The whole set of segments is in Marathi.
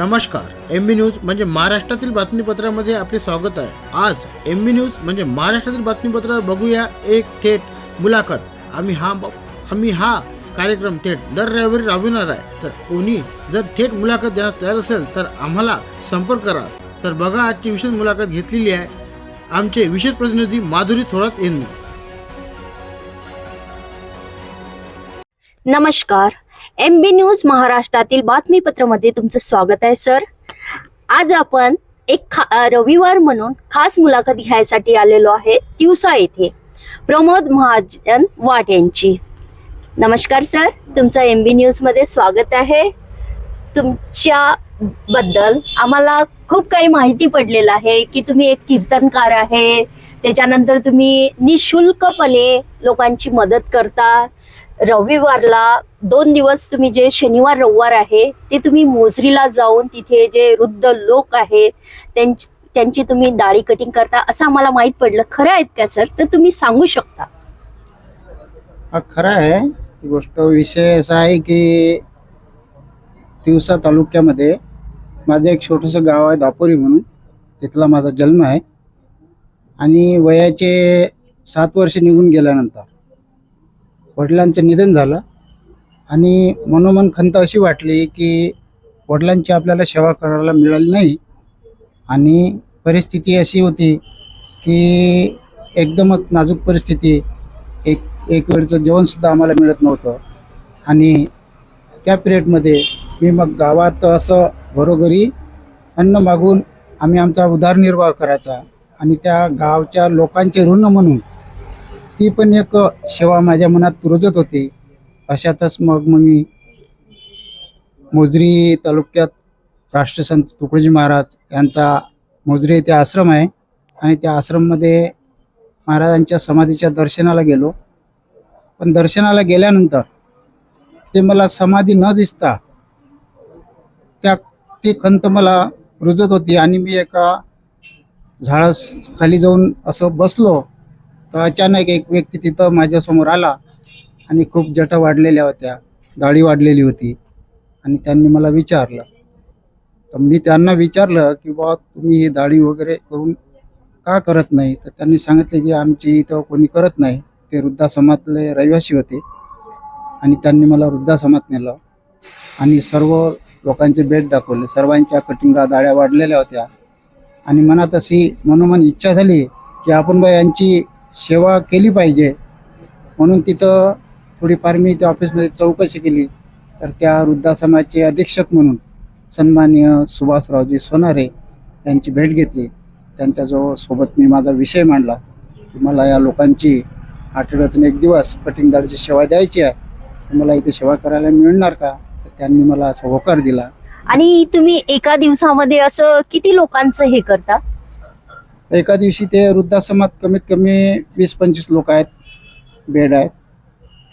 नमस्कार. एम बी न्यूज म्हणजे महाराष्ट्रातील बातमीपत्रामध्ये आपले स्वागत आहे. आज एम बी न्यूज म्हणजे महाराष्ट्रातील बातमीपत्र बघूया एक थेट मुलाखत. आम्ही हा आम्ही हा कार्यक्रम थेट दर रविवारी राबविणार आहे. तर कोणी जर थेट मुलाखत देण्यास तयार असेल तर आम्हाला संपर्क करा. तर बघा आजची विशेष मुलाखत घेतलेली आहे आमचे विशेष प्रतिनिधी माधुरी थोरात यांनी. नमस्कार. एम बी न्यूज महाराष्ट्रातील बातमीपत्रामध्ये तुमचं स्वागत आहे सर. आज आपण एक खा रविवार म्हणून खास मुलाखत घ्यायसाठी आलेलो आहे तिवसा येथे. प्रमोद महाजन वाट यांची. नमस्कार सर. तुमचं एम बी न्यूजमध्ये स्वागत आहे. तुमच्या बद्दल आम्हाला खूप काही माहिती पडलेलं आहे की तुम्ही एक कीर्तनकार आहे. त्याच्यानंतर तुम्ही निशुल्कपणे लोकांची मदत करता. रविवारला दोन दिवस तुम्ही जे शनिवार रविवार आहे ते तुम्ही मोजरीला जाऊन तिथे जे वृद्ध लोक आहेत त्यांची त्यांची तुम्ही दाढी कटिंग करता असं आम्हाला माहीत पडलं. खरं आहेत का सर? तर तुम्ही सांगू शकता. हा आहे. गोष्ट विषय असा आहे की तिवसा तालुक्यामध्ये माझं एक छोटंसं गाव आहे दापोरी म्हणून. तिथला माझा जन्म आहे. आणि वयाचे सात वर्ष निघून गेल्यानंतर वडिलांचं निधन झालं. आणि मनोमन खंत अशी वाटली की वडिलांची आपल्याला सेवा करायला मिळाली नाही. आणि परिस्थिती अशी होती की एकदमच नाजूक परिस्थिती. एक एक वेळचं जेवणसुद्धा आम्हाला मिळत नव्हतं. आणि त्या पिरियडमध्ये मी मग गावात असं घरोघरी अन्न मागून आम्ही आमचा उदरनिर्वाह करायचा. आणि त्या गावच्या लोकांचे ऋण म्हणून ती पण एक सेवा माझ्या मनात पुरजत होती. अशातच मग मग मी मोजरी तालुक्यात राष्ट्रसंत तुकडोजी महाराज यांचा मोजरी येथे आश्रम आहे. आणि त्या आश्रममध्ये महाराजांच्या समाधीच्या दर्शनाला गेलो. पण दर्शनाला गेल्यानंतर ते मला समाधी न दिसता त्या ती खंत मला रुजत होती आणि मी एका झाडास खाली जाऊन असं बसलो तर अचानक एक व्यक्ती तिथं माझ्यासमोर आला आणि खूप जटा वाढलेल्या होत्या दाढी वाढलेली होती आणि त्यांनी मला विचारलं. तर मी त्यांना विचारलं की बा तुम्ही ही दाढी वगैरे करून का करत नाही? तर त्यांनी सांगितले की आमची इथं कोणी करत नाही. ते वृद्धाश्रमातले रहिवासी होते. आणि त्यांनी मला वृद्धाश्रमात नेलं आणि सर्व लोकांचे भेट दाखवले. सर्वांच्या कटिंगा दाड्या वाढलेल्या होत्या. आणि मनात अशी मनोमन इच्छा झाली की आपण बा यांची सेवा केली पाहिजे. म्हणून तिथं थोडीफार मी त्या ऑफिसमध्ये चौकशी केली. तर त्या वृद्धाश्रमाचे अधीक्षक म्हणून सन्मान्य सुभाषरावजी सोनारे यांची भेट घेतली. त्यांच्याजवळ सोबत मी माझा विषय मांडला. की मला या लोकांची आठवड्यातून एक दिवस कटिंग दाढीची सेवा द्यायची आहे. मला इथे सेवा करायला मिळणार का? त्यांनी मला असा होकार दिला. आणि तुम्ही एका दिवसामध्ये असं किती लोकांचं हे करता? एका दिवशी ते वृद्धाश्रमात कमीत कमी वीस पंचवीस लोक आहेत बेड आहेत.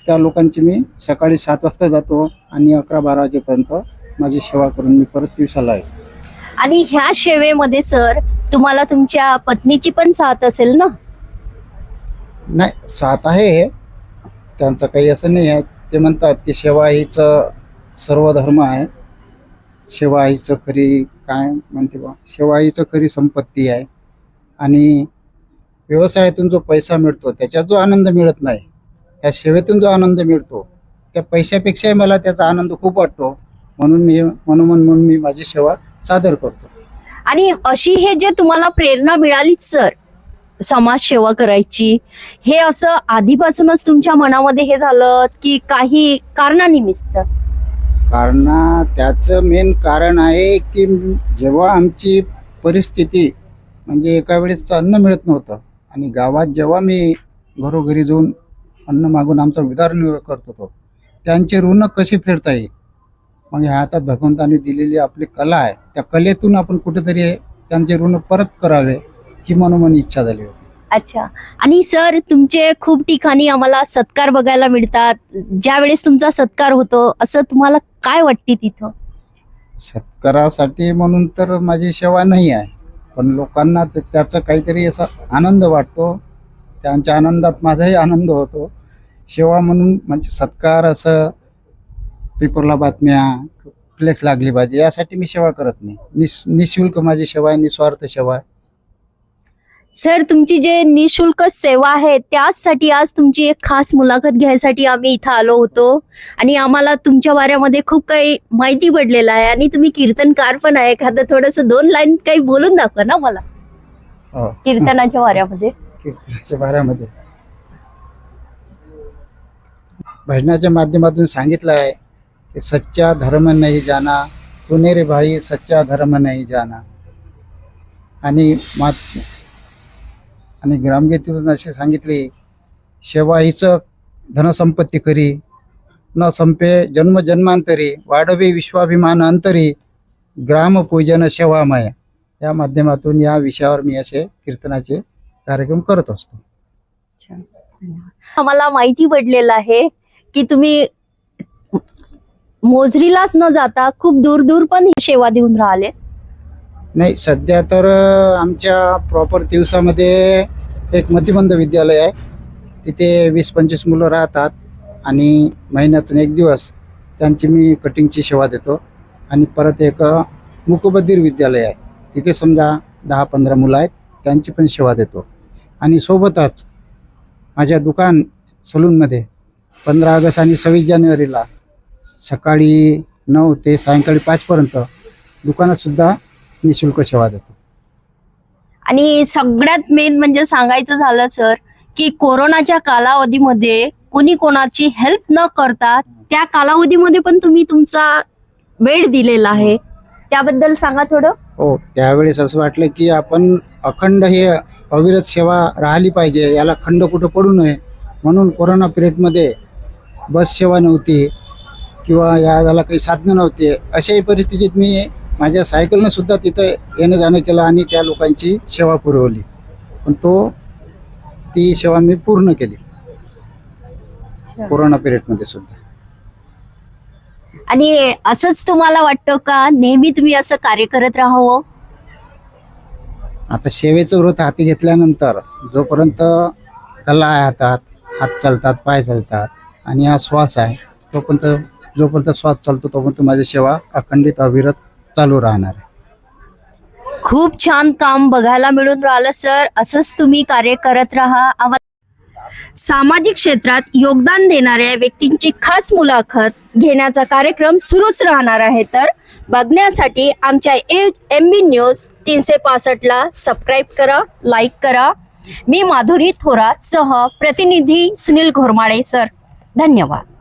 त्या लोकांची मी सकाळी सात वाजता जातो आणि अकरा बारा वाजेपर्यंत माझी सेवा करून मी परत दिवसाला आहे आणि ह्या सेवेमध्ये सर तुम्हाला तुमच्या पत्नीची पण साथ असेल ना? नाही साथ आहे त्यांचं काही असं नाही आहे. ते म्हणतात की सेवा हीच सर्व धर्म आहे. शेवाईचं खरी काय म्हणते बा शेवाईचं खरी संपत्ती आहे. आणि व्यवसायातून जो पैसा मिळतो त्याच्यात जो आनंद मिळत नाही त्या सेवेतून जो आनंद मिळतो त्या पैशापेक्षाही मला त्याचा आनंद खूप वाटतो. म्हणून हे मनोमन म्हणून मी माझी सेवा सादर करतो. आणि अशी हे जे तुम्हाला प्रेरणा मिळालीच सर समाज सेवा करायची हे असं आधीपासूनच तुमच्या मनामध्ये हे झालं की काही कारणानिमित्त? कारण त्याचं मेन कारण आहे की जेव्हा आमची परिस्थिती म्हणजे एका वेळेस अन्न मिळत नव्हतं आणि गावात जेव्हा मी घरोघरी जाऊन अन्न मागून आमचा उदारनिर्वाह करत होतो त्यांचे ऋण कसे फेडता येईल? मग ह्या हातात भगवंताने दिलेली आपली कला आहे. त्या कलेतून आपण कुठेतरी त्यांचे ऋण परत करावे ही मनोमन इच्छा झाली होती. अच्छा. आणि सर तुमचे खूप ठिकाणी आम्हाला सत्कार बघायला मिळतात. ज्या वेळेस तुमचा सत्कार होतो असं तुम्हाला काय वाटते तिथं? सत्कारासाठी म्हणून तर माझी सेवा नाही आहे. पण लोकांना ते- त्याचा काहीतरी असा आनंद वाटतो. त्यांच्या आनंदात माझाही आनंद होतो. सेवा म्हणून म्हणजे सत्कार असं पेपरला बातम्या फ्लेक्स लागली पाहिजे यासाठी मी सेवा करत नाही. निस निशुल्क माझी सेवा आहे निस्वार्थ सेवा आहे. सर तुमची जे निशुल्क सेवा आहे त्याचसाठी आज तुमची एक खास मुलाखत घ्यायसाठी आम्ही इथं आलो होतो. आणि आम्हाला तुमच्या बाऱ्यामध्ये खूप काही माहिती पडलेलं आहे आणि तुम्ही कीर्तनकार पण आहे. एखादं थोडस दोन लाईन काही बोलून दाखवा ना मला. हो. कीर्तनाच्या वाऱ्यामध्ये. कीर्तनाच्या बाऱ्यामध्ये भजनाच्या माध्यमातून सांगितलं आहे की सच्चा धर्म नाही जाना तूने रे भाई सच्चा धर्म नाही जाना. आणि मात आणि ग्रामगीतीतून असे सांगितले सेवा हीच धनसंपत्ती करी न संपे जन्म जन्मांतरी वाढवे विश्वाभिमान अंतरी ग्रामपूजन सेवामय. या माध्यमातून या विषयावर मी असे कीर्तनाचे कार्यक्रम करत असतो. आम्हाला माहिती पडलेलं आहे की तुम्ही मोजरीलाच न जाता खूप दूर दूर पण ही सेवा देऊन राहिले. नाही सध्या तर आमच्या प्रॉपर दिवसामध्ये एक मतिमंद विद्यालय आहे. तिथे वीस पंचवीस मुलं राहतात आणि महिन्यातून एक दिवस त्यांची मी कटिंगची सेवा देतो. आणि परत एक अ, विद्यालय आहे. तिथे समजा दहा पंधरा मुलं आहेत त्यांची पण सेवा देतो. आणि सोबतच माझ्या दुकान सलूनमध्ये पंधरा ऑगस्ट आणि सव्वीस जानेवारीला सकाळी नऊ ते सायंकाळी पाचपर्यंत दुकानातसुद्धा निशुल्क सेवा देतो. आणि सगळ्यात मेन म्हणजे सांगायचं झालं सर की कोरोनाच्या कालावधीमध्ये कोणी कोणाची हेल्प न करता त्या कालावधीमध्ये पण तुम्ही तुमचा वेळ दिलेला आहे. त्याबद्दल सांगा थोडं. हो त्यावेळेस असं वाटलं की आपण अखंड हे अविरत सेवा राहिली पाहिजे याला खंड कुठं पडू नये. म्हणून कोरोना पिरियडमध्ये बस सेवा नव्हती किंवा याला काही साधनं नव्हते. अशाही परिस्थितीत मी माझ्या सायकलनं सुद्धा तिथं येणं जाणं केलं आणि त्या लोकांची सेवा पुरवली. पण तो ती सेवा मी पूर्ण केली. कोरोना पिरियडमध्ये सुद्धा. आणि असंच तुम्हाला वाटतं का? नेहमी तुम्ही असं कार्य करत राहावं? आता सेवेचं व्रत हाती घेतल्यानंतर जोपर्यंत कला आहे हातात हात चालतात पाय चालतात आणि हा श्वास आहे तोपर्यंत जोपर्यंत श्वास चालतो तोपर्यंत माझी सेवा अखंडित अविरत चालू राहणार आहे. खूप छान काम बघायला मिळून राहिलं सर. असंच तुम्ही कार्य करत राहा. सामाजिक क्षेत्रात योगदान देणाऱ्या व्यक्तींची खास मुलाखत घेण्याचा कार्यक्रम सुरूच राहणार आहे. तर बघण्यासाठी आमच्या एम बी न्यूज तीनशे पासष्टला सबस्क्राईब करा लाईक करा. मी माधुरी थोरात सह प्रतिनिधी सुनील घोरमाळे सर. धन्यवाद.